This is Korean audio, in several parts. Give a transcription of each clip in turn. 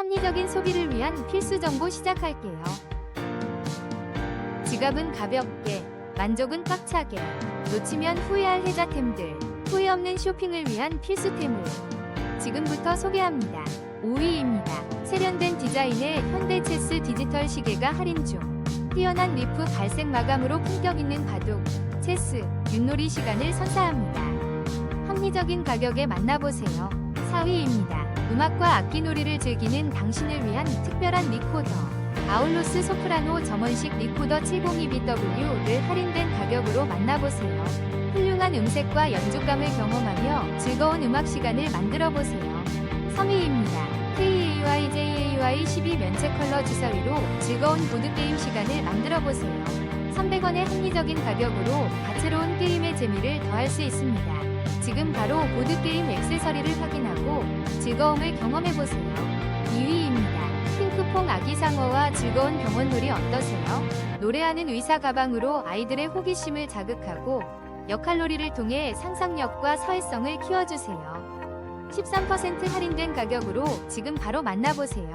합리적인 소비를 위한 필수 정보 시작할게요. 지갑은 가볍게, 만족은 꽉차게, 놓치면 후회할 혜자템들, 후회 없는 쇼핑을 위한 필수템을 지금부터 소개합니다. 5위입니다. 세련된 디자인의 현대 체스 디지털 시계가 할인 중. 뛰어난 리프 갈색 마감으로 품격 있는 바둑, 체스, 윷놀이 시간을 선사합니다. 합리적인 가격에 만나보세요. 4위입니다. 음악과 악기놀이를 즐기는 당신을 위한 특별한 리코더. 아울로스 소프라노 점원식 리코더 702BW를 할인된 가격으로 만나보세요. 훌륭한 음색과 연주감을 경험하며 즐거운 음악 시간을 만들어 보세요. 3위입니다. KAYJAY 12 면체 컬러 주사위로 즐거운 보드게임 시간을 만들어 보세요. 300원의 합리적인 가격으로 다채로운 게임의 재미를 더할 수 있습니다. 지금 바로 보드게임 액세서리를 확인하고 즐거움을 경험해보세요. 2위입니다. 핑크퐁 아기상어와 즐거운 병원놀이 어떠세요? 노래하는 의사 가방으로 아이들의 호기심을 자극하고 역할놀이를 통해 상상력과 사회성을 키워주세요. 13% 할인된 가격으로 지금 바로 만나보세요.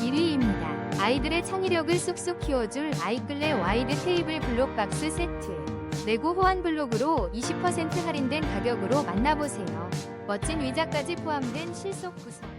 1위입니다. 아이들의 창의력을 쑥쑥 키워줄 아이클레 와이드 테이블 블록박스 세트. 레고 호환 블록으로 20% 할인된 가격으로 만나보세요. 멋진 의자까지 포함된 실속 구성.